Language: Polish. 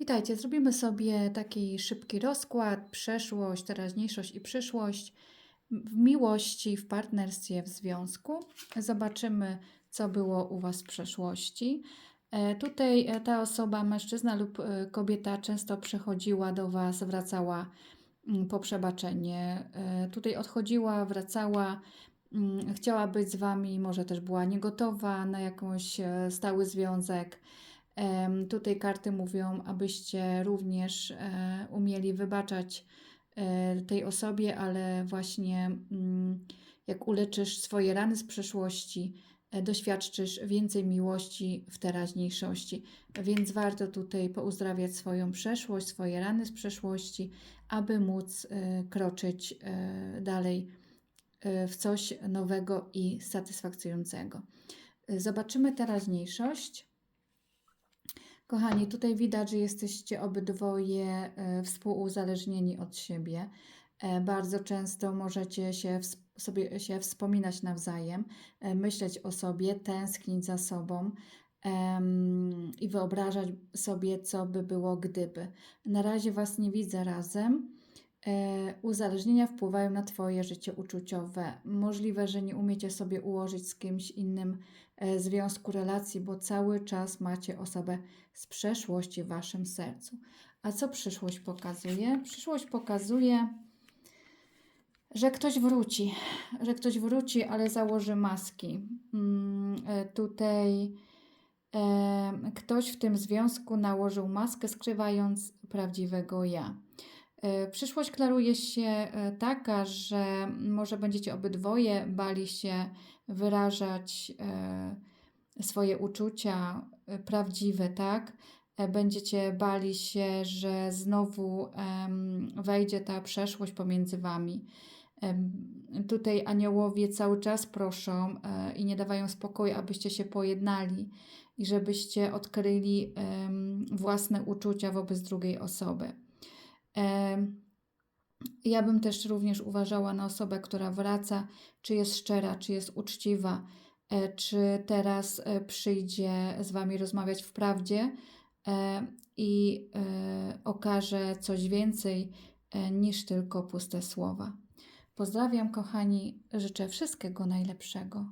Witajcie, zrobimy sobie taki szybki rozkład, przeszłość, teraźniejszość i przyszłość w miłości, w partnerstwie, w związku. Zobaczymy, co było u Was w przeszłości. E, Tutaj e, ta osoba, mężczyzna lub e, kobieta, często przychodziła do Was, wracała mm, po przebaczenie. Tutaj odchodziła, wracała, mm, chciała być z Wami, może też była niegotowa na jakąś stały związek. Tutaj karty mówią, abyście również e, umieli wybaczać e, tej osobie, ale właśnie mm, jak uleczysz swoje rany z przeszłości, e, doświadczysz więcej miłości w teraźniejszości. Więc warto tutaj pouzdrawiać swoją przeszłość, swoje rany z przeszłości, aby móc kroczyć dalej w coś nowego i satysfakcjonującego. Zobaczymy teraźniejszość. Kochani, tutaj widać, że jesteście obydwoje e, współuzależnieni od siebie. E, Bardzo często możecie się sobie się wspominać nawzajem, e, myśleć o sobie, tęsknić za sobą i wyobrażać sobie, co by było gdyby. Na razie Was nie widzę razem. E, Uzależnienia wpływają na Twoje życie uczuciowe. Możliwe, że nie umiecie sobie ułożyć z kimś innym e, związku relacji, bo cały czas macie osobę z przeszłości w Waszym sercu. A co przyszłość pokazuje? Przyszłość pokazuje, że ktoś wróci, że ktoś wróci, ale założy maski. Mm, e, Tutaj ktoś w tym związku nałożył maskę, skrywając prawdziwego ja. E, Przyszłość klaruje się e, taka, że może będziecie obydwoje bali się wyrażać e, swoje uczucia prawdziwe, tak? Będziecie bali się, że znowu wejdzie ta przeszłość pomiędzy wami. Tutaj aniołowie cały czas proszą i nie dawają spokoju, abyście się pojednali i żebyście odkryli własne uczucia wobec drugiej osoby. Ja bym też również uważała na osobę, która wraca, czy jest szczera, czy jest uczciwa, e, czy teraz e, przyjdzie z Wami rozmawiać w prawdzie e, i okaże coś więcej niż tylko puste słowa. Pozdrawiam, kochani, życzę wszystkiego najlepszego.